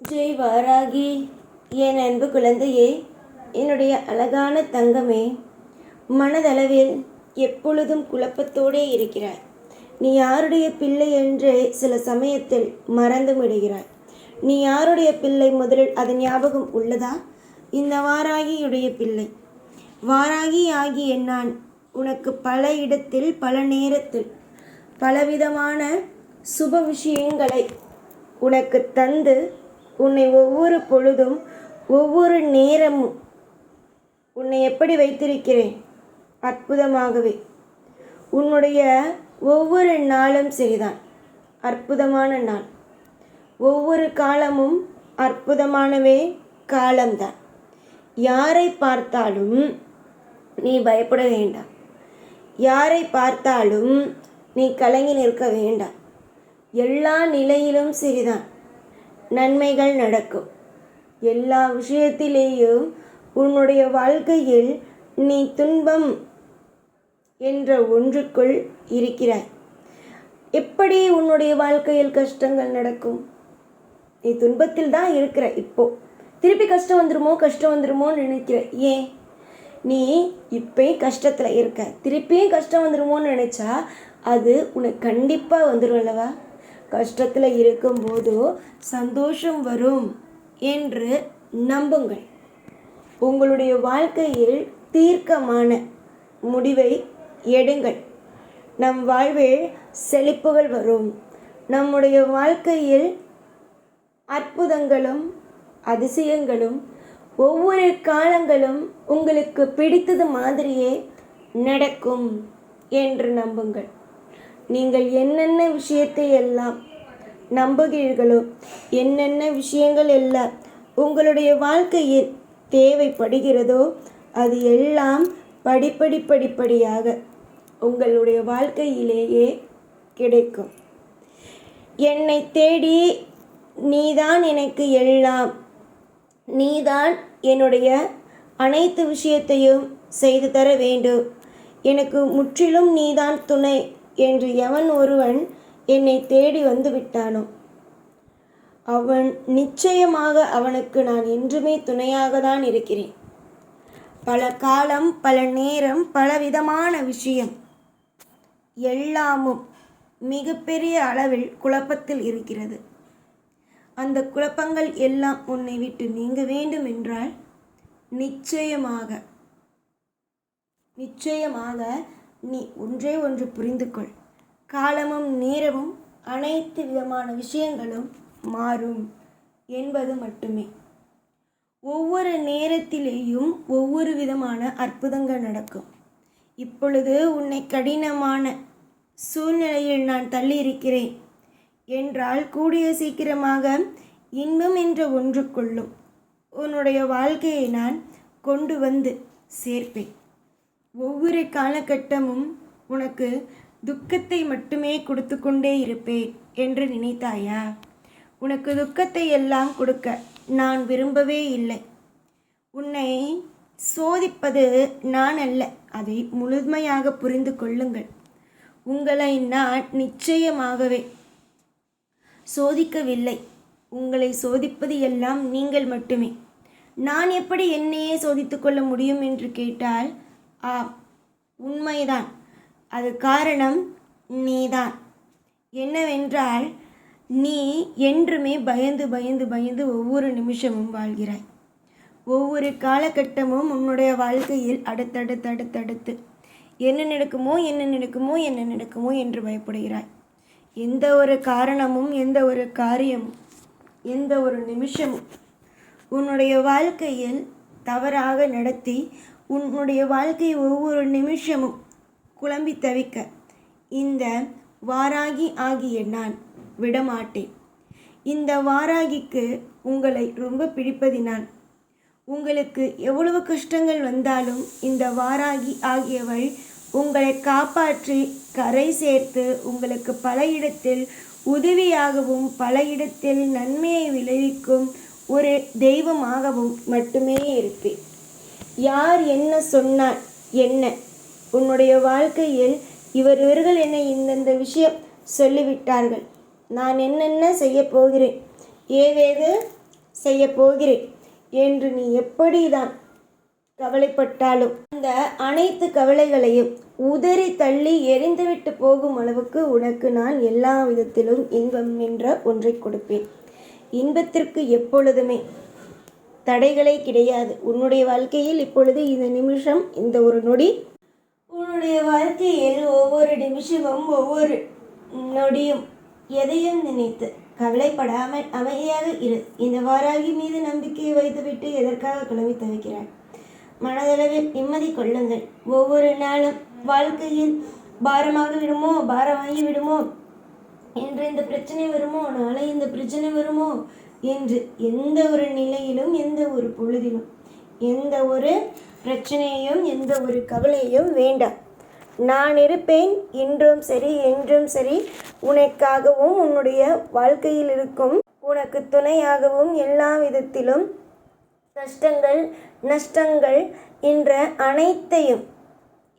ஜெய் வாராகி என் அன்பு குழந்தையே என்னுடைய அழகான தங்கமே மனதளவில் எப்பொழுதும் குழப்பத்தோடே இருக்கிறாய். நீ யாருடைய பிள்ளை என்று சில சமயத்தில் மறந்து விடுகிறாய் நீ யாருடைய பிள்ளை முதலில் அது ஞாபகம் உள்ளதா? இந்த வாராகியுடைய பிள்ளை. வாராகி ஆகிய நான் உனக்கு பல இடத்தில் பல நேரத்தில் பலவிதமான சுப விஷயங்களை உனக்கு தந்து உன்னை ஒவ்வொரு பொழுதும் ஒவ்வொரு நேரமும் உன்னை எப்படி வைத்திருக்கிறேன்? அற்புதமாகவே. உன்னுடைய ஒவ்வொரு நாளும் சரிதான். அற்புதமான நாள். ஒவ்வொரு காலமும் அற்புதமானவே காலம்தான். யாரை பார்த்தாலும் நீ பயப்பட வேண்டாம். யாரை பார்த்தாலும் நீ கலங்கி நிற்க வேண்டாம். எல்லா நிலையிலும் சரிதான். நன்மைகள் நடக்கும். எல்லா விஷயத்திலேயும் உன்னுடைய வாழ்க்கையில் நீ துன்பம் என்ற ஒன்றுக்குள் இருக்கிறாய். எப்படி உன்னுடைய வாழ்க்கையில் கஷ்டங்கள் நடக்கும்? நீ துன்பத்தில் தான் இருக்கிற இப்போ. திருப்பி கஷ்டம் வந்துருமோ கஷ்டம் வந்துடுமோன்னு நினைக்கிற. ஏன்? நீ இப்பயும் கஷ்டத்தில் இருக்க. திருப்பியும் கஷ்டம் வந்துருமோன்னு நினச்சா அது உனக்கு கண்டிப்பாக வந்துடும் அல்லவா? கஷ்டத்தில் இருக்கும்போது சந்தோஷம் வரும் என்று நம்புங்கள். உங்களுடைய வாழ்க்கையில் தீர்க்கமான முடிவை எடுங்கள். நம் வாழ்வில் செழிப்புகள் வரும். நம்முடைய வாழ்க்கையில் அற்புதங்களும் அதிசயங்களும் ஒவ்வொரு காலங்களும் உங்களுக்கு பிடித்தது மாதிரியே நடக்கும் என்று நம்புங்கள். நீங்கள் என்னென்ன விஷயத்தை எல்லாம் நம்புகிறீர்களோ என்னென்ன விஷயங்கள் எல்லாம் உங்களுடைய வாழ்க்கையில் தேவைப்படுகிறதோ அது எல்லாம் படிப்படி படிப்படியாக உங்களுடைய வாழ்க்கையிலேயே கிடைக்கும். என்னை தேடி நீதான் எனக்கு எல்லாம். நீதான் என்னுடைய அனைத்து விஷயத்தையும் செய்து தர வேண்டும். எனக்கு முற்றிலும் நீதான் துணை. என்று எவன் ஒருவன் என்னை தேடி வந்து விட்டானோ? அவன் நிச்சயமாக அவனுக்கு நான் என்றுமே துணையாக தான் இருக்கிறேன். பல காலம் பல நேரம் பலவிதமான விஷயம் எல்லாமும் மிகப்பெரிய அளவில் குழப்பத்தில் இருக்கிறது. அந்த குழப்பங்கள் எல்லாம் உன்னை விட்டு நீங்க வேண்டும் என்றால் நிச்சயமாக நிச்சயமாக நீ ஒன்றே ஒன்று புரிந்து கொள் காலமும் நேரமும் அனைத்து விதமான விஷயங்களும் மாறும் என்பது மட்டுமே. ஒவ்வொரு நேரத்திலேயும் ஒவ்வொரு விதமான அற்புதங்கள் நடக்கும். இப்பொழுது உன்னை கடினமான சூழ்நிலையில் நான் தள்ளியிருக்கிறேன் என்றால் கூடிய சீக்கிரமாக இன்பம் என்ற ஒன்றுக்குள்ளும் உன்னுடைய வாழ்க்கையை நான் கொண்டு வந்து சேர்ப்பேன். ஒவ்வொரு காலகட்டமும் உனக்கு துக்கத்தை மட்டுமே கொடுத்து கொண்டே இருப்பேன் என்று நினைத்தாயா? உனக்கு துக்கத்தை எல்லாம் கொடுக்க நான் விரும்பவே இல்லை. உன்னை சோதிப்பது நான் அல்ல அதை முழுமையாக புரிந்து கொள்ளுங்கள். உங்களை நான் நிச்சயமாகவே சோதிக்கவில்லை. உங்களை சோதிப்பது எல்லாம் நீங்கள் மட்டுமே. நான் எப்படி என்னையே சோதித்து கொள்ள முடியும் என்று கேட்டால் ஆ உண்மைதான். அது காரணம் நீதான். என்னவென்றால் நீ என்றுமே பயந்து பயந்து பயந்து ஒவ்வொரு நிமிஷமும் வாழ்கிறாய். ஒவ்வொரு காலகட்டமும் உன்னுடைய வாழ்க்கையில் அடுத்தடுத்தடுத்தடுத்து அடுத்தடுத்து என்ன நடக்குமோ என்ன நடக்குமோ என்ன நடக்குமோ என்று பயப்படுகிறாய். எந்த ஒரு காரணமும் எந்த ஒரு காரியமும் எந்த ஒரு நிமிஷமும் உன்னுடைய வாழ்க்கையில் தவறாக நடத்தி உன்னுடைய வாழ்க்கை ஒவ்வொரு நிமிஷமும் குழம்பி தவிக்க இந்த வாராகி ஆகிய நான் விடமாட்டேன். இந்த வாராகிக்கு உங்களை ரொம்ப பிடிப்பதினான். உங்களுக்கு எவ்வளவு கஷ்டங்கள் வந்தாலும் இந்த வாராகி ஆகியவள் உங்களை காப்பாற்றி கரை சேர்த்து உங்களுக்கு பல இடத்தில் உதவியாகவும் பல இடத்தில் நன்மையை விளைவிக்கும் ஒரு தெய்வமாகவும் மட்டுமே இருப்பேன். யார் என்ன சொன்னார்? என்ன? உன்னுடைய வாழ்க்கையில் இவர் இவர்கள் என்னை இந்தந்த விஷயம் சொல்லிவிட்டார்கள். நான் என்னென்ன செய்ய போகிறேன்? ஏதேது செய்ய போகிறேன் என்று நீ எப்படிதான் கவலைப்பட்டாலும் அந்த அனைத்து கவலைகளையும் உதறி தள்ளி எரிந்துவிட்டு போகும் அளவுக்கு உனக்கு நான் எல்லா விதத்திலும் இன்பம் என்ற ஒன்றை கொடுப்பேன். இன்பத்திற்கு எப்பொழுதுமே தடைகளே கிடையாது. உன்னுடைய வாழ்க்கையில் இப்பொழுது இந்த நிமிஷம் இந்த ஒரு நொடி. உன்னுடைய வாழ்க்கையில் ஒவ்வொரு நிமிஷமும் ஒவ்வொரு நொடியும் எதையும் நினைத்து கவலைப்படாமல் அமைதியாக இரு. இந்த வாராகி மீது நம்பிக்கையை வைத்துவிட்டு எதற்காக கிளம்பி தவிக்கிறாய்? மனதளவில் நிம்மதி கொள்ளுங்கள். ஒவ்வொரு நாளும் வாழ்க்கையில் பாரமாக விடுமோ பாரமாகி விடுமோ? என்று இந்த பிரச்சனை வருமோ நாளை இந்த பிரச்சனை வருமோ? என்று எந்த ஒரு நிலையிலும் எந்த ஒரு பொழுதிலும் எந்த ஒரு பிரச்சனையையும் எந்த ஒரு கவலையும் வேண்டாம். நான் இருப்பேன் இன்றும் சரி என்றும் சரி உனக்காகவும் உன்னுடைய வாழ்க்கையில் இருக்கும் உனக்கு துணையாகவும் எல்லா விதத்திலும் கஷ்டங்கள் நஷ்டங்கள் என்ற அனைத்தையும்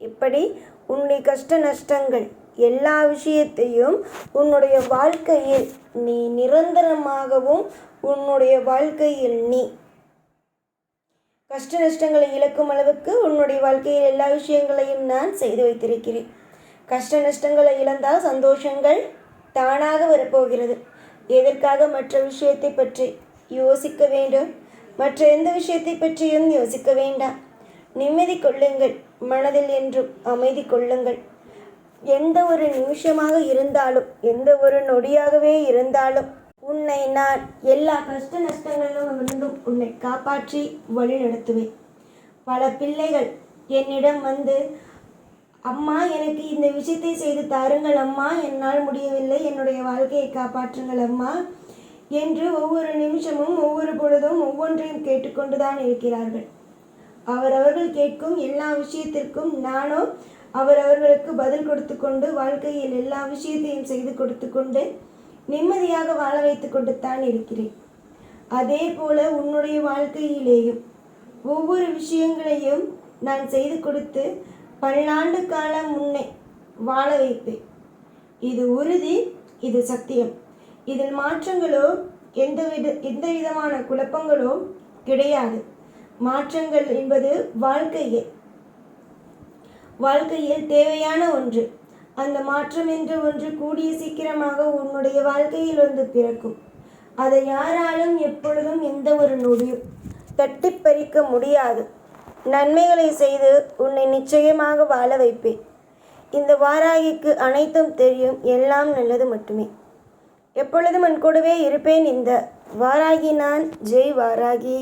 இப்படி உன்னுடைய கஷ்ட நஷ்டங்கள் எல்லா விஷயத்தையும் உன்னுடைய வாழ்க்கையில் நீ நிரந்தரமாகவும் உன்னுடைய வாழ்க்கையில் நீ. கஷ்ட நஷ்டங்களை இழக்கும் அளவுக்கு உன்னுடைய வாழ்க்கையில் எல்லா விஷயங்களையும் நான் செய்து வைத்திருக்கிறேன். கஷ்ட நஷ்டங்களை இழந்தால் சந்தோஷங்கள் தானாக வரப்போகிறது. எதற்காக மற்ற விஷயத்தை பற்றி யோசிக்க வேண்டும்? மற்ற எந்த விஷயத்தை பற்றியும் யோசிக்க வேண்டாம். நிம்மதி கொள்ளுங்கள். மனதில் என்றும் அமைதி கொள்ளுங்கள். எந்த ஒரு நிமிஷமாக இருந்தாலும் எந்த ஒரு நொடியாகவே இருந்தாலும் உன்னை நான் எல்லா கஷ்ட நஷ்டங்களிலும் இருந்தும் உன்னை காப்பாற்றி வழி நடத்துவேன். பல பிள்ளைகள் என்னிடம் வந்து அம்மா எனக்கு இந்த விஷயத்தை செய்து தாருங்கள் அம்மா என்னால் முடியவில்லை என்னுடைய வாழ்க்கையை காப்பாற்றுங்கள் அம்மா என்று ஒவ்வொரு நிமிஷமும் ஒவ்வொரு பொழுதும் ஒவ்வொன்றையும் கேட்டுக்கொண்டுதான் இருக்கிறார்கள். அவரவர்கள் கேட்கும் எல்லா விஷயத்திற்கும் நானும் அவரவர்களுக்கு பதில் கொடுத்து கொண்டு வாழ்க்கையில் எல்லா விஷயத்தையும் செய்து கொடுத்து கொண்டு நிம்மதியாக வாழ வைத்து கொண்டுத்தான் இருக்கிறேன். அதே போல உன்னுடைய வாழ்க்கையிலேயும் ஒவ்வொரு விஷயங்களையும் நான் செய்து கொடுத்து பல்லாண்டு காலம் முன்னே வாழ வைப்பேன். இது உறுதி இது சத்தியம். இதில் மாற்றங்களோ எந்த வித எந்த விதமான குழப்பங்களோ கிடையாது. மாற்றங்கள் என்பது வாழ்க்கையே. வாழ்க்கையில் தேவையான ஒன்று. அந்த மாற்றம் என்று ஒன்று கூடிய சீக்கிரமாக உன்னுடைய வாழ்க்கையில் வந்து பிறக்கும். அதை யாராலும் எப்பொழுதும் எந்த ஒரு நொடியும் தட்டி பறிக்க முடியாது. நன்மைகளை செய்து உன்னை நிச்சயமாக வாழ வைப்பேன். இந்த வாராகிக்கு அனைத்தும் தெரியும் எல்லாம் நல்லது மட்டுமே. எப்பொழுதும் என் கூடவே இருப்பேன் இந்த வாராகி நான். ஜெய் வாராகி.